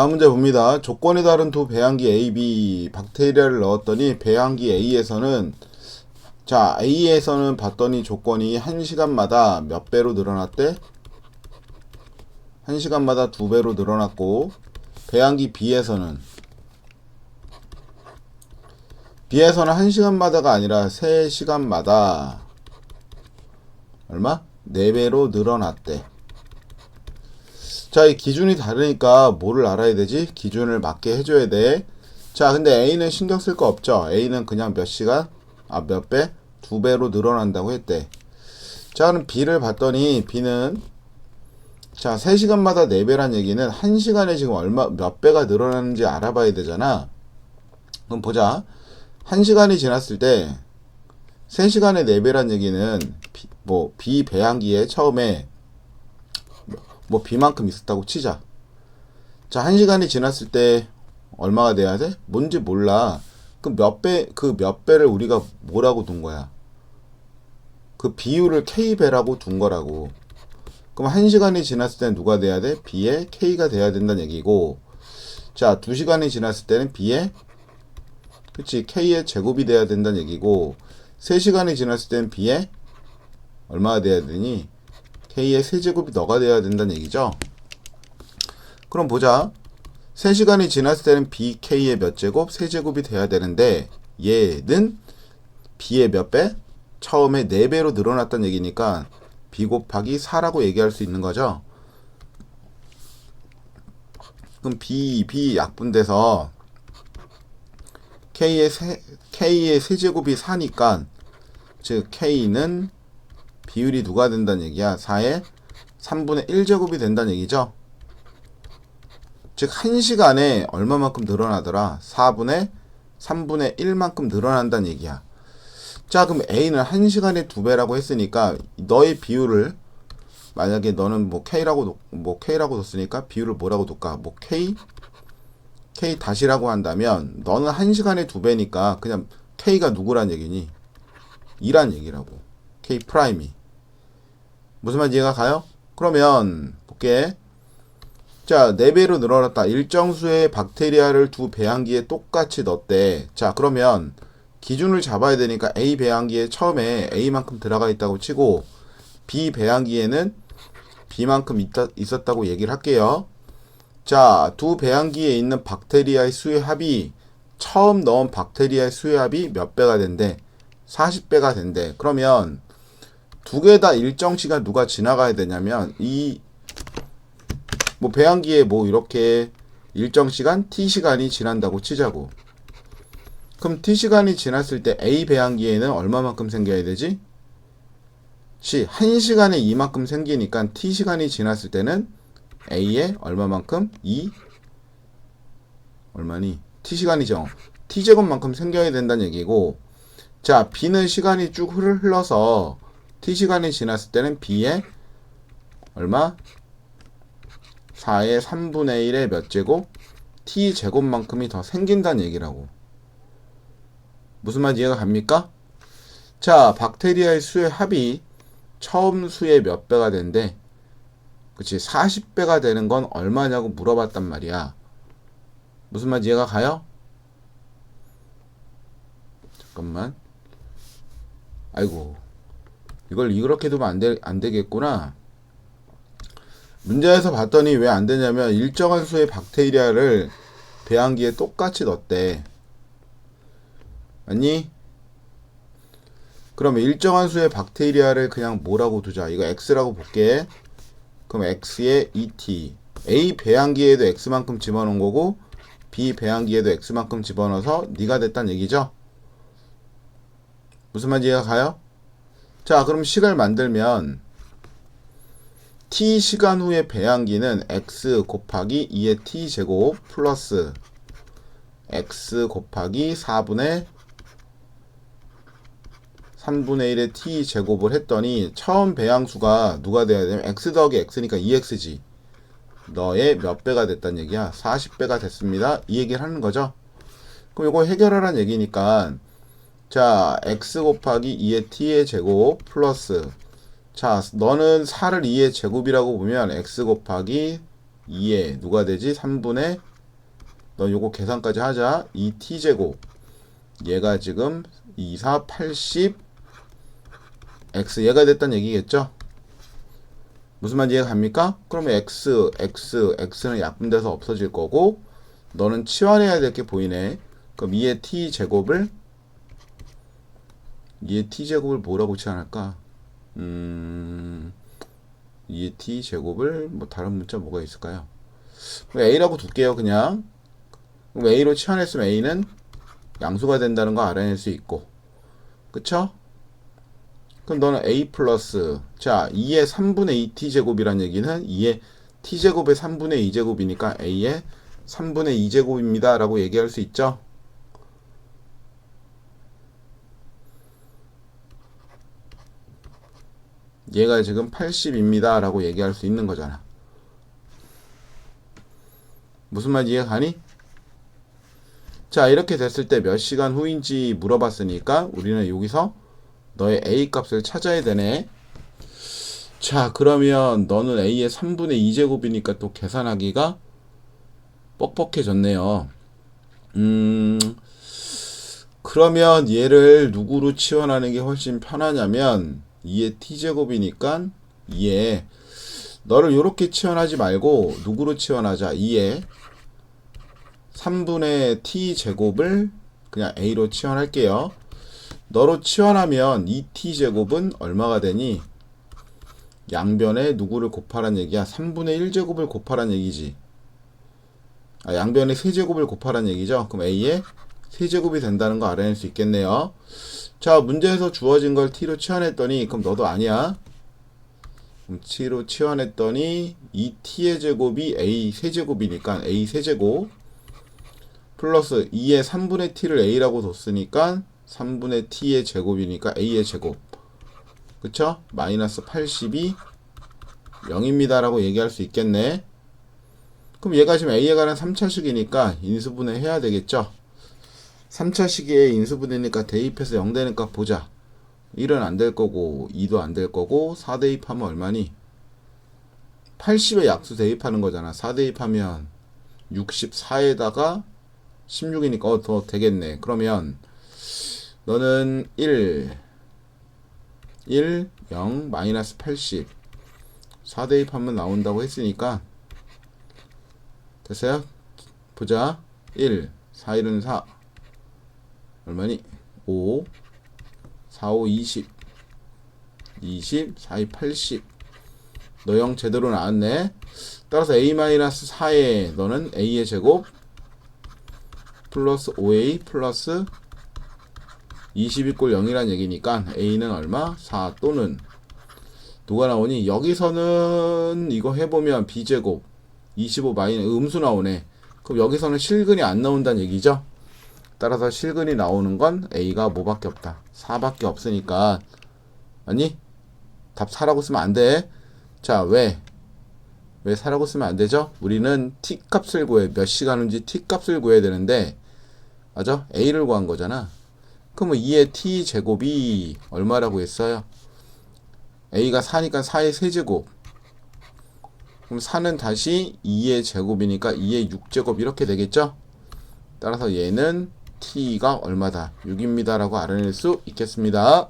다음 문제 봅니다. 조건이 다른 두 배양기 A, B 박테리아를 넣었더니 배양기 A에서는 자 A에서는 봤더니 조건이 1시간마다 몇 배로 늘어났대? 1시간마다 두 배로 늘어났고 배양기 B에서는 B에서는 1시간마다가 아니라 3시간마다 얼마? 4배로 늘어났대. 자, 이 기준이 다르니까 뭐를 알아야 되지? 기준을 맞게 해줘야 돼. 자, 근데 A는 신경 쓸 거 없죠? A는 그냥 몇 시간? 아, 몇 배? 두 배로 늘어난다고 했대. 자, 그럼 B를 봤더니 B는 자, 3시간마다 4배란 얘기는 1시간에 지금 얼마, 몇 배가 늘어나는지 알아봐야 되잖아. 그럼 보자. 1시간이 지났을 때 3시간에 4배란 얘기는 비, 뭐 비배양기에 처음에 뭐 비만큼 있었다고 치자. 자, 1시간이 지났을 때 얼마가 돼야 돼? 뭔지 몰라. 그 몇 배, 그 몇 배를 우리가 뭐라고 둔 거야? 그 비율을 K배라고 둔 거라고. 그럼 1시간이 지났을 때는 누가 돼야 돼? B의 K가 돼야 된다는 얘기고. 자, 2시간이 지났을 때는 B의 그치 K의 제곱이 돼야 된다는 얘기고 3시간이 지났을 때는 B의 얼마가 돼야 되니? K의 세제곱이 너가 돼야 된다는 얘기죠. 그럼 보자. 3시간이 지났을 때는 BK의 몇 제곱? 세제곱이 돼야 되는데 얘는 B의 몇 배? 처음에 4배로 늘어났다는 얘기니까 B 곱하기 4라고 얘기할 수 있는 거죠. 그럼 B, B 약분돼서 K의 세, K의 세제곱이 4니까 즉 K는 비율이 누가 된다는 얘기야? 4의 3분의 1제곱이 된다는 얘기죠. 즉 1시간에 얼마만큼 늘어나더라? 4분의 3분의 1만큼 늘어난다는 얘기야. 자, 그럼 A는 1시간에 2배라고 했으니까 너의 비율을 만약에 너는 뭐 K라고 놓- 뭐 K라고 뒀으니까 비율을 뭐라고 둘까? 뭐 K K 다시라고 한다면 너는 1시간에 2배니까 그냥 K가 누구란 얘기니? 2란 얘기라고. K 프라임이. 무슨 말인지 이해가 가요? 그러면 볼게. 자, 4배로 늘어났다. 일정 수의 박테리아를 두 배양기에 똑같이 넣었대. 자, 그러면 기준을 잡아야 되니까 A 배양기에 처음에 A만큼 들어가 있다고 치고 B 배양기에는 B만큼 있다, 있었다고 얘기를 할게요. 자, 두 배양기에 있는 박테리아의 수의 합이 처음 넣은 박테리아의 수의 합이 몇 배가 된대? 40배가 된대. 그러면 두 개 다 일정 시간 누가 지나가야 되냐면 이 뭐 배양기에 뭐 이렇게 일정 시간 t 시간이 지난다고 치자고. 그럼 t 시간이 지났을 때 a 배양기에는 얼마만큼 생겨야 되지? 시 1시간에 이만큼 생기니까 t 시간이 지났을 때는 a에 얼마만큼? 2 얼마니? t 시간이죠. t 제곱만큼 생겨야 된다는 얘기고 자, b는 시간이 쭉 흘- 흘러서 t 시간이 지났을 때는 b에 얼마? 4의 3분의 1의 몇 제곱? t 제곱만큼이 더 생긴다는 얘기라고. 무슨 말인지 이해가 갑니까? 자, 박테리아의 수의 합이 처음 수의 몇 배가 된대? 그치, 40배가 되는 건 얼마냐고 물어봤단 말이야. 무슨 말인지 이해가 가요? 잠깐만. 아이고. 이걸 이렇게 두면 안, 되, 안 되겠구나. 문제에서 봤더니 왜 안 되냐면 일정한 수의 박테리아를 배양기에 똑같이 넣었대. 아니? 그럼 일정한 수의 박테리아를 그냥 뭐라고 두자. 이거 x라고 볼게. 그럼 x에 et. a 배양기에도 x만큼 집어넣은 거고 b 배양기에도 x만큼 집어넣어서 네가 됐단 얘기죠. 무슨 말인지 이해가 가요? 자, 그럼 식을 만들면 t 시간 후의 배양기는 x 곱하기 2의 t 제곱 플러스 x 곱하기 4분의 3분의 1의 t 제곱을 했더니 처음 배양수가 누가 돼야 되냐면 x 더하기 x니까 2x지. 너의 몇 배가 됐단 얘기야? 40배가 됐습니다. 이 얘기를 하는 거죠. 그럼 이거 해결하란 얘기니까 자, x 곱하기 2의 t의 제곱 플러스 자, 너는 4를 2의 제곱이라고 보면 x 곱하기 2에 누가 되지? 3분의 너 요거 계산까지 하자. 2t제곱. 얘가 지금 2, 4, 80 x 얘가 됐단 얘기겠죠? 무슨 말인지 이해가 갑니까? 그러면 x, x, x는 약분돼서 없어질 거고 너는 치환해야 될 게 보이네. 그럼 2의 t 제곱을 2의 t 제곱을 뭐라고 치환할까? 음, 2의 t 제곱을 뭐 다른 문자 뭐가 있을까요? a라고 둘게요, 그냥. 그럼 a로 치환했으면 a는 양수가 된다는 거 알아낼 수 있고, 그쵸? 그럼 너는 a 플러스 자 2의 3분의 2 t 제곱이란 얘기는 2의 t 제곱의 3분의 2 제곱이니까 a의 3분의 2 제곱입니다 라고 얘기할 수 있죠. 얘가 지금 80입니다 라고 얘기할 수 있는 거잖아. 무슨 말 이해가 가니? 자 이렇게 됐을 때 몇 시간 후인지 물어봤으니까 우리는 여기서 너의 a 값을 찾아야 되네. 자, 그러면 너는 a의 3분의 2제곱이니까 또 계산하기가 뻑뻑해졌네요. 음, 그러면 얘를 누구로 치환하는 게 훨씬 편하냐면 2의 t제곱이니까 2에 너를 이렇게 치환하지 말고 누구로 치환하자. 2에 3분의 t제곱을 그냥 a로 치환할게요. 너로 치환하면 2t 제곱은 얼마가 되니? 양변에 누구를 곱하란 얘기야? 3분의 1제곱을 곱하란 얘기지. 아, 양변에 세제곱을 곱하란 얘기죠. 그럼 a의 세제곱이 된다는 거 알아낼 수 있겠네요. 자, 문제에서 주어진 걸 t로 치환했더니 그럼 너도 아니야. 그럼 t로 치환했더니 2t의 제곱이 a 세제곱이니까 a 세제곱 플러스 2의 3분의 t를 a라고 뒀으니까 3분의 t의 제곱이니까 a의 제곱 그쵸? 마이너스 80이 0입니다 라고 얘기할 수 있겠네 그럼 얘가 지금 a에 관한 3차식이니까 인수분해 해야 되겠죠 3차식의 인수분해니까 대입해서 0 되니까 보자 1은 안 될 거고 2도 안 될 거고 4 대입하면 얼마니? 80에 약수 대입하는 거잖아 4 대입하면 64에다가 16이니까 어, 더 되겠네 그러면 너는 1, 1, 0, 마이너스 80. 4 대입하면 나온다고 했으니까. 됐어요? 보자. 1, 4, 1은 4. 얼마니? 5, 4, 5, 20. 20, 4, 2, 80. 너0 제대로 나왔네. 따라서 a-4에 너는 a의 제곱 플러스 5a 플러스 20이 꼴 0이란 얘기니까 a는 얼마? 4 또는 누가 나오니? 여기서는 이거 해보면 b제곱 25 마이너스 음수 나오네. 그럼 여기서는 실근이 안 나온다는 얘기죠? 따라서 실근이 나오는 건 a가 뭐밖에 없다. 4밖에 없으니까 아니 답 4라고 쓰면 안 돼. 자 왜? 왜 4라고 쓰면 안 되죠? 우리는 t 값을 구해 몇 시간 후인지 t 값을 구해야 되는데 맞아? a를 구한 거잖아. 그러면 2의 t 제곱이 얼마라고 했어요? a가 4니까 4의 세제곱. 그럼 4는 다시 2의 제곱이니까 2의 6제곱 이렇게 되겠죠? 따라서 얘는 t가 얼마다? 6입니다라고 알아낼 수 있겠습니다.